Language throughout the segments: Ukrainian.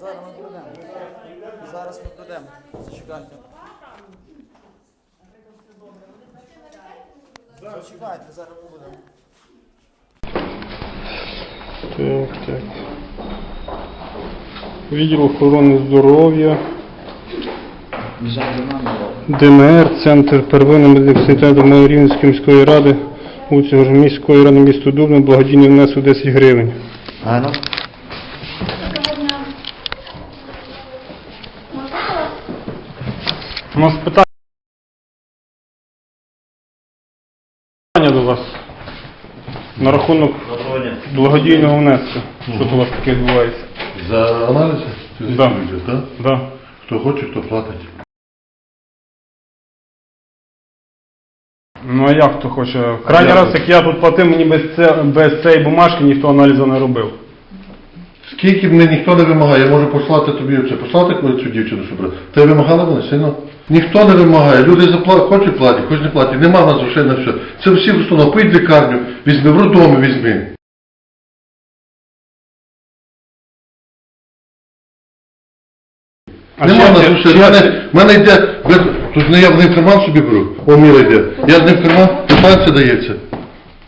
Зараз ми прийдемо. Зараз ми прийдемо. Зачекайте. Зачекайте, зараз ми будемо. Так, так. Відділ охорони здоров'я. ДМР, Центр первинної медичної Рівненської міської ради, вулиця ж міської ради місто Дубно, благодійний внесок 10 гривень. Ано? У нас питання до вас на рахунок благодійного внеску. Що у вас таке відбувається? За аналізи? Да. да? Да. Хто хоче, хто платить. Ну а як хто хоче? Крайній раз, як я тут платив, мені без, це, без цієї бумажки ніхто аналізу не робив. Скільки б мене ніхто не вимагає, я можу послати тобі це, послати коли цю дівчину, щоб. Ти вимагали вони сильно? Ніхто не вимагає. Люди запла... хочуть платять, хочуть не платять. Нема в нас грошей на все. Це всі установи. Поїдь в лікарню, візьми, в роддомі візьми. А Нема в нас грошей. В мене, в мене йде, тут не я в карман собі беру, о міра йде. Я з ним в карман, квитанція дається.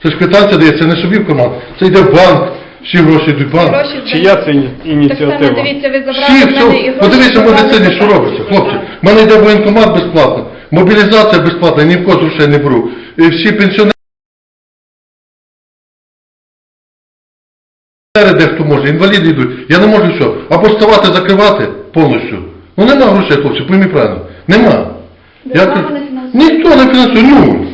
Це ж квитанція дається не собі в карман. Це йде в банк, всі гроші йдуть в. Гроші Чия це іні- Так само ініціатива? дивіться, ви забрали в мене і все, гроші. подивіться в забрали медицині, що забрали. робиться, хлопці. В мене йде воєнкомат безплатно, мобілізація безплатна, ні в кого грошей не беру. І всі пенсіонери дехто може, інваліди йдуть. Я не можу що, або ставати, закривати повністю. Ну нема грошей, хлопці, поймі правильно. Нема. Держава не фінансує. ніхто не фінансує, ну.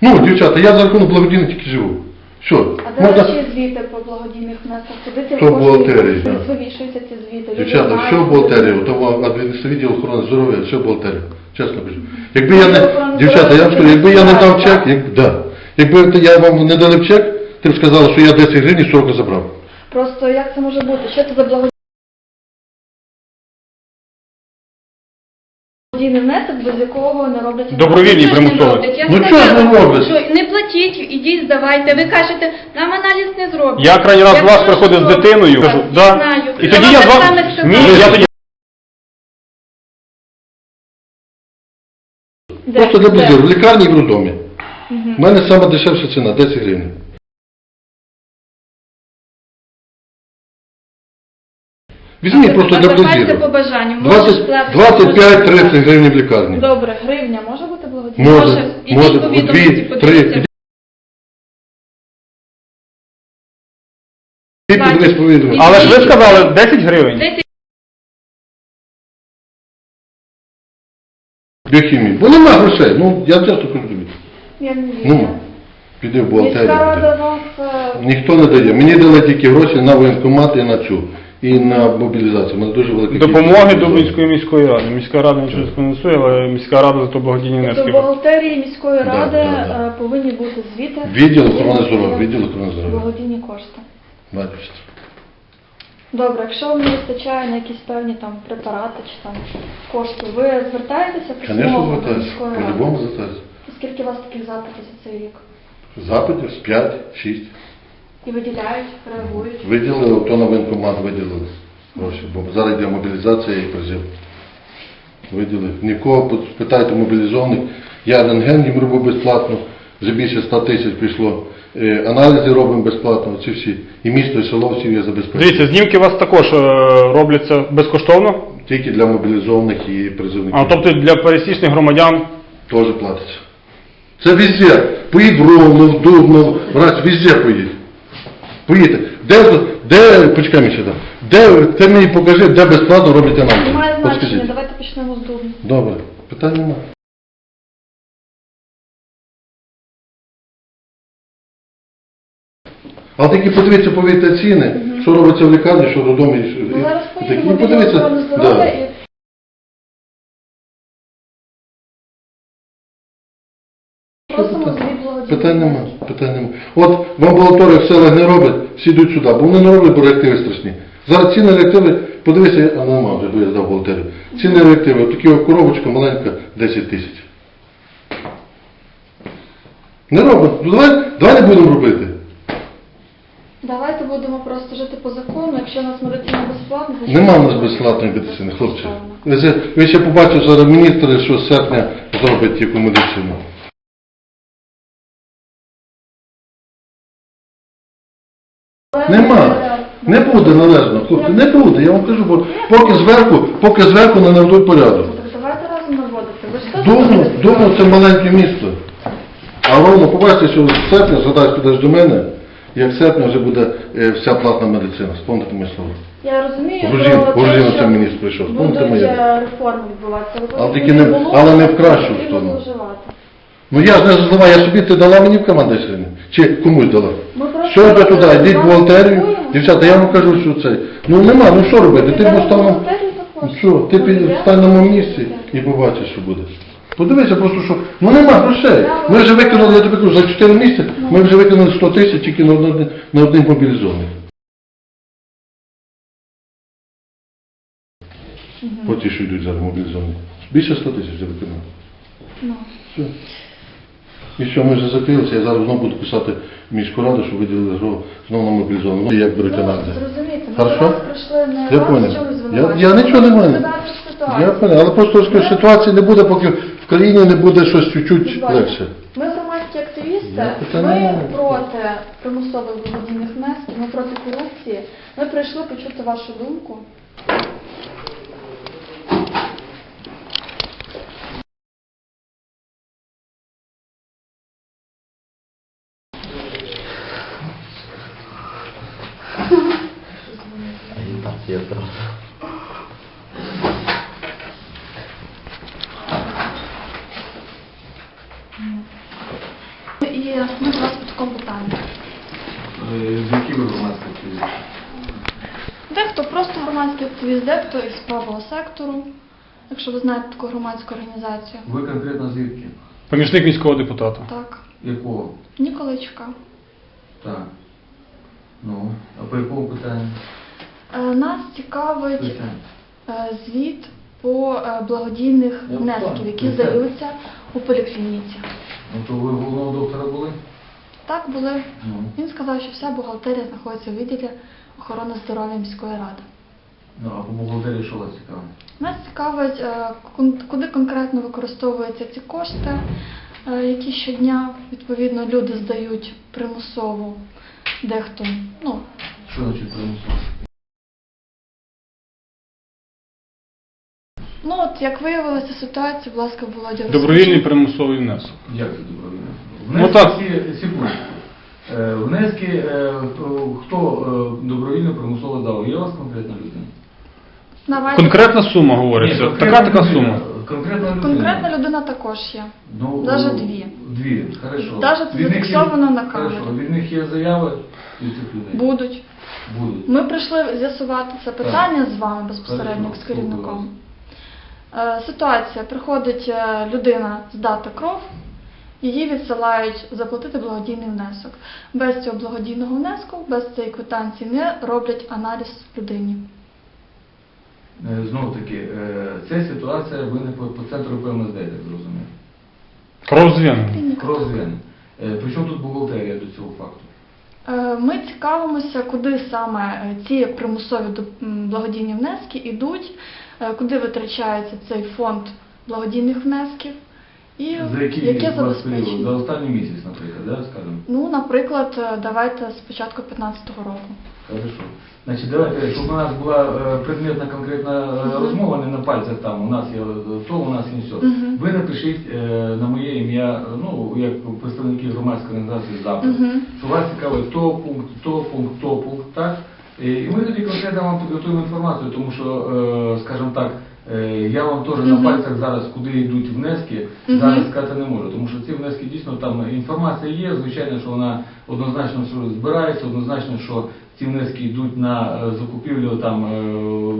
Ну, дівчата, я за рахунок благодійних тільки живу. Що? А до Можна... речі, звіти по благодійних внесках, куди ці То бухгалтерії, вивішуються ці звіти? Дівчата, що бухгалтерії, то в адміністративній охорони здоров'я, все в. Чесно кажу. Якби я не, дівчата, я вам скажу, якби я не дав чек, як, да. якби я вам не дали чек, ти б сказала, що я 10 гривень 40 забрав. Просто як це може бути? Що це за благодійний внесок, без якого не роблять Що примусовий. роблять? Я Ну, чого ж не роблять? Платіть, ідіть, здавайте. Ви кажете, нам аналіз не зроблять. Я крайній раз до вас приходив з дитиною, кажу, Я да. знаю. І тоді я з вами... Ні, я тоді... Де? Просто для Де? в лікарні і в роддомі. У мене саме дешевша ціна, 10 гривень. Візьміть просто для Запальте по близько. бажанню. Можеш 20, платити, 25-30 гривень в лікарні. Добре, гривня може бути благодійна? Може, Ідіть може, по у відомості, дві, подивіться. Ти подивись повідомлення. Але ж ви сказали 10 гривень. Десять Біохімії. Бо нема грошей. Ну, я часто кажу тобі. Я не вірю. Ну, піди в Міська бухгалтерію. вас... е, Ніхто не дає. Мені дали тільки гроші на воєнкомат і на цю. І на мобілізацію. У мене дуже велика Допомоги кількість. Дубинської міської ради. Міська рада нічого не фінансує, але міська рада за то благодійні До внески. бухгалтерії міської ради да, да. е, повинні бути звіти. Відділ охорони здоров'я, відділ охорони здоров'я. Благодійні кошти. Бачиш. Добре, якщо вам не вистачає на якісь певні там препарати чи там кошти, ви звертаєтеся Звісно, письмово до звертаюся. міської По-любому ради? звертаюся. Скільки у вас таких запитів за цей рік? Запитів з 5-6. І виділяють, реагують? Виділили, то на воєнкомат виділили гроші, бо зараз йде мобілізація і призив. Виділили. Нікого питайте мобілізованих. Я рентген їм робив безплатно, вже більше 100 тисяч пішло. Е, Аналізи робимо безплатно, ці всі. І місто, і село всі я забезпечую. Дивіться, знімки у вас також е, робляться безкоштовно, Тільки для мобілізованих і призивників. а тобто для пересічних громадян Теж платиться. Це везде. Поїдь в Ровно, в Дубно, в Раць, везде поїдь. Поїдьте. Де, де, почекай мені сюди, де, ти мені покажи, де безплатно роблять аналізи. Немає От значення, скажіть. давайте почнемо з Дубні. Добре, питань немає. А такі подивіться, повірте, ціни, що робиться в лікарні, що додому. і що- Ну, зараз такі, поїдемо ну, подивіться, здоров'я да. і просимо звіт благодійних Питань нема, внесків. питань нема. От в амбулаторіях селах не роблять, всі йдуть сюди, бо вони не роблять, бо реактиви страшні. Зараз ціни реактиви, подивися, а нема вже, бо я здав бухгалтерію. Ціни реактиви, от такі коробочка маленька, 10 тисяч. Не робимо. Ну давай, давай не будемо робити. Давайте будемо просто жити по закону. Якщо у нас медицина безплатна, значить Нема в нас безплатної медицини, хлопці. Ви, ще- ви ще побачите зараз міністри, що з серпня зробить яку медицину. Нема. Не буде належно, хлопці, не буде. Я вам кажу, бо поки зверху, поки зверху не наведуть порядок. Так давайте разом наводити. Ви ж теж це маленьке місто. А ровно побачите, що з серпня, згадаєш, підеш до мене, як серпня вже буде е, вся платна медицина. Спомните моє слово. Я розумію, що те, оце що міністр прийшов. Спомните моє? е, реформи відбуватися. Але тільки не- було, але не в кращу сторону. Ну я ж не злова, я собі ти дала мені в команду сьогодні? Чи комусь дала? Що йде туди, йдіть в вам Дівчата, я вам кажу, що це. Ну нема, ну що робити? Ти Підемо будеш в там. бухгалтерію також. Ну що, ти стань на моєму місці і побачиш, що буде. Подивися просто, що ну нема грошей. Ми вже викинули, я тобі кажу, за 4 місяці ми вже викинули 100 тисяч тільки на один, на одних мобілізованих. По ті, що йдуть зараз мобілізовані. Більше 100 тисяч вже викинули. Ну. Все. І що, ми вже закрилися, я зараз знову буду писати в міську раду, щоб виділили знову на мобілізовану. Ну, як беруть Ну, зрозумієте, ми Хорошо? вас прийшли не Я вас в Я- я нічого не маю. ситуацію. Я понял, але просто ситуації не буде, поки в країні не буде щось чуть-чуть легше. Ми громадські активісти, Я ми проти примусових благодійних внесків, ми проти корупції. Ми прийшли почути вашу думку. І ми до вас по такому питанню. Які ви громадські активісти? Дехто просто громадський активіст, дехто із правого сектору, якщо ви знаєте таку громадську організацію. Ви конкретно звідки? Помічник міського депутата. Так, Якого? Ніколичка. Так. Ну, а по якому питанню? Е, Нас цікавить Питання. е, звіт по е, благодійних Я внесків, які здаються у поліклініці. Ну то ви головного доктора були? Так були. Ну. Він сказав, що вся бухгалтерія знаходиться у відділі охорони здоров'я міської ради. Ну, а по бухгалтерії що вас цікавить? Нас цікавить, е, куди конкретно використовуються ці кошти, е, які щодня відповідно люди здають примусово, дехто. Ну, Що значить примусово? ну от як виявилася ситуація, будь ласка, Володя. Добровільний примусовий внесок. Як це добровільно? Ну, Внески так. всі, секундочку. Е, Внески, е, хто, е, добровільно примусово здав? Є у вас конкретна людина? Давайте. Конкретна сума говориться. Ні, Така конкретна така людина. сума. Конкретна людина. Конкретна людина також є. Ну, Даже ну, дві. Дві, хорошо. Даже це Від них є- зафіксовано на камері. Хорошо, від них є заяви від цих людей? Будуть. Будуть. Ми прийшли з'ясувати це питання з вами безпосередньо Хорошо, з керівником. Е, Ситуація. Приходить е, людина здати кров, її відсилають заплатити благодійний внесок. Без цього благодійного внеску, без цієї квитанції не роблять аналіз людині. Е, Знову таки, е, ця ситуація виникла по, по центру ПМСД, так зрозумів. Кров з вени. Е, Причому тут бухгалтерія до цього факту? Ми цікавимося, куди саме ці примусові благодійні внески йдуть, куди витрачається цей фонд благодійних внесків і За який яке вас період? За забезпечення. останній місяць, наприклад, да, скажемо? Ну, наприклад, е, давайте з початку 15-го року. Хорошо. Значить, давайте, щоб у нас була е, предметна конкретна е, Мгм. розмова, не на пальцях там, у нас є е, то, у нас є все. Мгм. Ви напишіть е, на моє ім'я, е, ну, як представники громадської організації запит, Мгм. що вас цікавить то пункт, то пункт, то пункт, так? І і ми тоді конкретно вам підготуємо інформацію, тому що, е, скажімо так, е, я вам теж на Мгм. пальцях зараз, куди йдуть внески, Мгм. зараз сказати не можу, тому що ці внески дійсно там інформація є, звичайно, що вона однозначно що збирається, однозначно, що ці внески йдуть на е, закупівлю там е,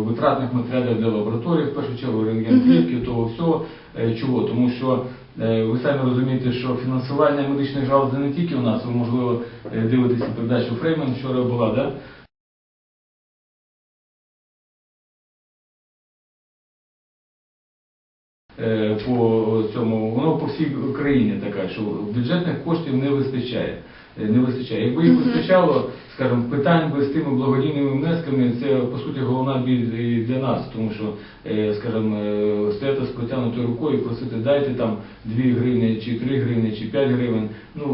витратних матеріалів для лабораторії, в першу чергу рентген плівки, того всього. Е, Чого? Тому що е, ви самі розумієте, що фінансування медичних галузей не тільки у нас, ви можливо е, дивитеся передачу Фрейман вчора була, да? По цьому, воно по всій країні така, що бюджетних коштів не вистачає. е, не вистачає. Якби їх вистачало, скажімо, питань би з тими благодійними внесками, це по суті головна біль і для нас, тому що, е, скажімо, е, стояти з протягнутою рукою і просити дайте там 2 гривні, чи 3 гривні, чи 5 гривень. Ну,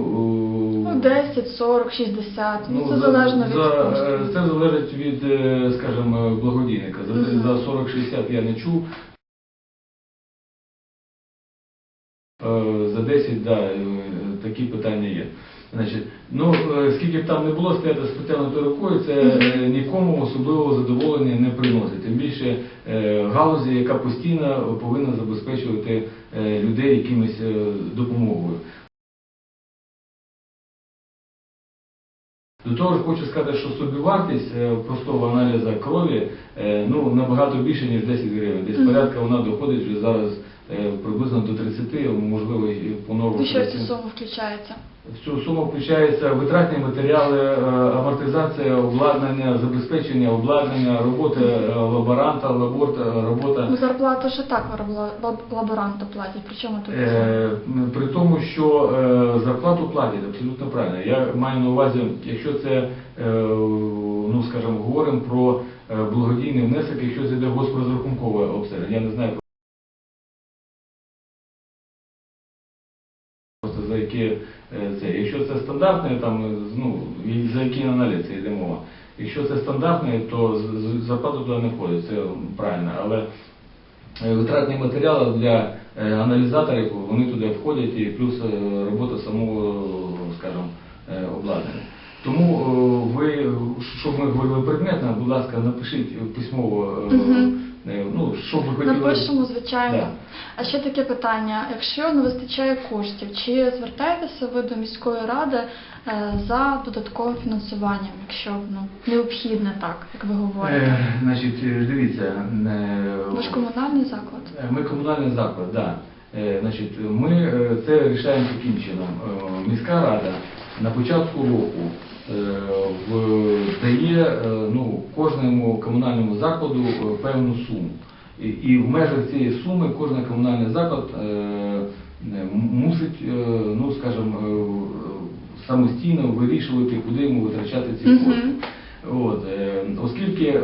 Ну, 10, 40, 60, ну, це за- залежно від за, е, Це залежить від, е, скажімо, благодійника. За, за 40-60 я не чув. За 10, да, е, такі питання є. Значить, ну, е, скільки б там не було стояти з протягнутою рукою, це е, нікому особливого задоволення не приносить. Тим більше е, галузі, яка постійно повинна забезпечувати е, людей якимось е, допомогою. До того ж хочу сказати, що собівартість е, простого аналізу крові е, ну, набагато більше, ніж 10 гривень. Десь порядка вона доходить вже зараз е, приблизно до 30, можливо, і по що в цю суму включається? В цю суму включаються витратні матеріали, е, амортизація, обладнання, забезпечення обладнання, робота е, лаборанта, лаборта, робота Ну, зарплату ще так лаборанту платять, причому тут? Е, При тому, що е, зарплату платять абсолютно правильно. Я маю на увазі, якщо це, е, ну скажімо, говоримо про е, благодійний внесок, якщо це йде госпрозрахункове обстеження. Я не знаю це. Якщо це стандартне, там е, ну за який аналіз це йде мова. Якщо це стандартне, то зарплата туди не входить, це правильно. Але Е, Витратні матеріали для е, аналізаторів вони туди входять і плюс е, робота самого, скажімо, е, обладнання. Тому е, ви, щоб ми говорили предметно, будь ласка, напишіть письмово, е, Мгм. Ну, що б ви хотіли. Напишемо, звичайно. Да. А ще таке питання: якщо не вистачає коштів, чи звертаєтеся ви до міської ради е, за додатковим фінансуванням, якщо ну необхідне так, як ви говорите? Е, Значить, е, дивіться, е, Ви ж комунальний заклад. Е, Ми комунальний заклад, да. Е, Значить, ми це рішаємо таким чином. Міська рада на початку року дає е, ну, кожному комунальному закладу е, певну суму. І, в межах цієї суми кожен комунальний заклад е, е, мусить, е, ну скажімо, е, самостійно вирішувати, куди йому витрачати ці кошти. От, е, оскільки, е,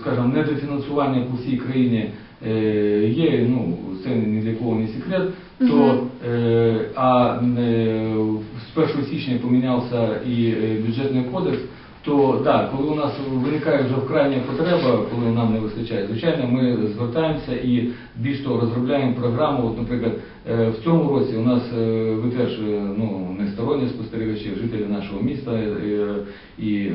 скажімо, недофінансування по всій країні е, є, ну, це ні для кого не секрет, то, е, а е, з 1 січня помінявся і е, бюджетний кодекс, то так, коли у нас виникає вже вкрайня потреба, коли нам не вистачає, звичайно, ми звертаємося і більш того розробляємо програму. От, наприклад, е, в цьому році у нас е, ви теж е, ну, не сторонні спостерігачі, жителі нашого міста і е,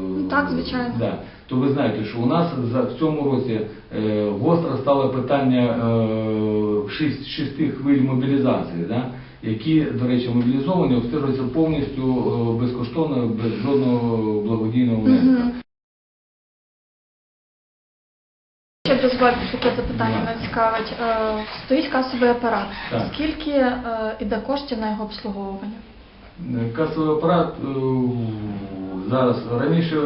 Ну, так, звичайно. Да. То ви знаєте, що у нас за в цьому році е, гостро стало питання е, шість, шести хвиль мобілізації, да? Які, до речі, мобілізовані, обстежуються повністю е, безкоштовно, без жодного благодійного внеску. Ще дозвольте таке запитання мене цікавить. Е, Стоїть касовий апарат. Так. Скільки е, іде коштів на його обслуговування? Касовий апарат е, зараз раніше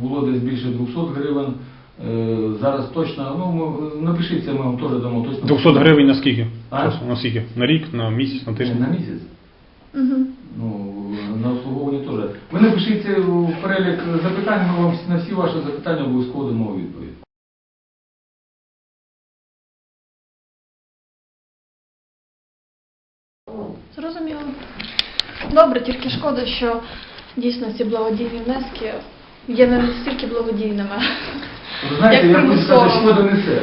було десь більше 200 гривень. Е, Зараз точно, ну ми- напишіть це, ми вам теж дамо точно. 200 гривень на скільки? А? На скільки? На рік, на місяць, на тиждень? на місяць. Угу. Ну, на обслуговування теж. Ви напишіть це у перелік запитань, ми вам на всі ваші запитання обов'язково дамо відповідь. Зрозуміло. Добре, тільки шкода, що дійсно ці благодійні внески є не настільки благодійними. Ви знаєте, Як я хочу сказати, шкода не це.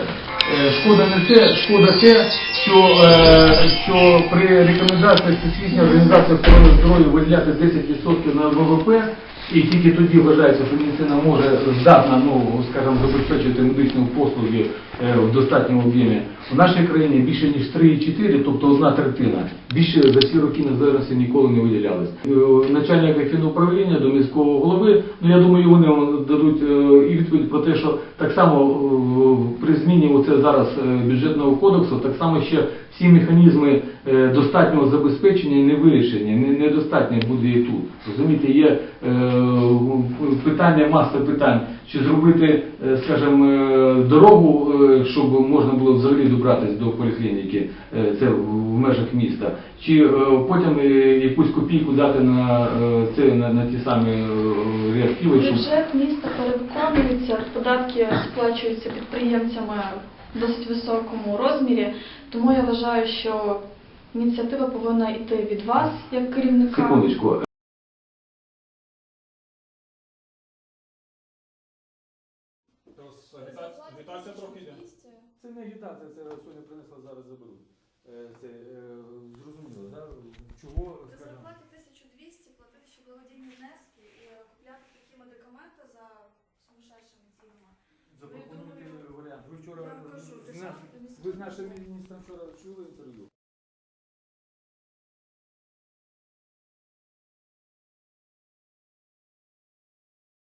Е, Шкода не це, шкода те, що, е, що при рекомендаціях Всесвітньої організації охорони здоров'я виділяти 10% на ВВП, і тільки тоді вважається, що медицина може здатна, ну, скажімо, забезпечити медичні послуги е, в достатньому об'ємі. У нашій країні більше ніж 3,4, тобто одна третина. Більше за всі роки незалежності ніколи не виділялись. Е, Начальник фінуправління до міського голови, ну я думаю, вони дадуть е, і відповідь про те, що так само при зміні оце зараз бюджетного кодексу, так само ще всі механізми достатнього забезпечення не вирішені, не- недостатньо буде і тут. Розумієте, є питання, маса питань, чи зробити, е, скажімо, е, дорогу, е, щоб можна було взагалі добратися до поліклініки, це в межах міста, чи потім якусь копійку дати на це на, на ті самі реактиви, щоб Бюджет міста перевиконується, податки сплачуються підприємцями в досить високому розмірі, тому я вважаю, що ініціатива повинна йти від вас як керівника. секундочку. Агітація трохи йде. Це не агітація, це сьогодні принесла, зараз заберуть. Е, Це зрозуміло, да? чого, При зарплаті 1200 платити ще благодійні внески і е, купляти такі медикаменти за сумасшедшими цінами. запропонуйте варіант. Ви вчора Я кажу, з ви з нашим міністром вчора чули інтерв'ю?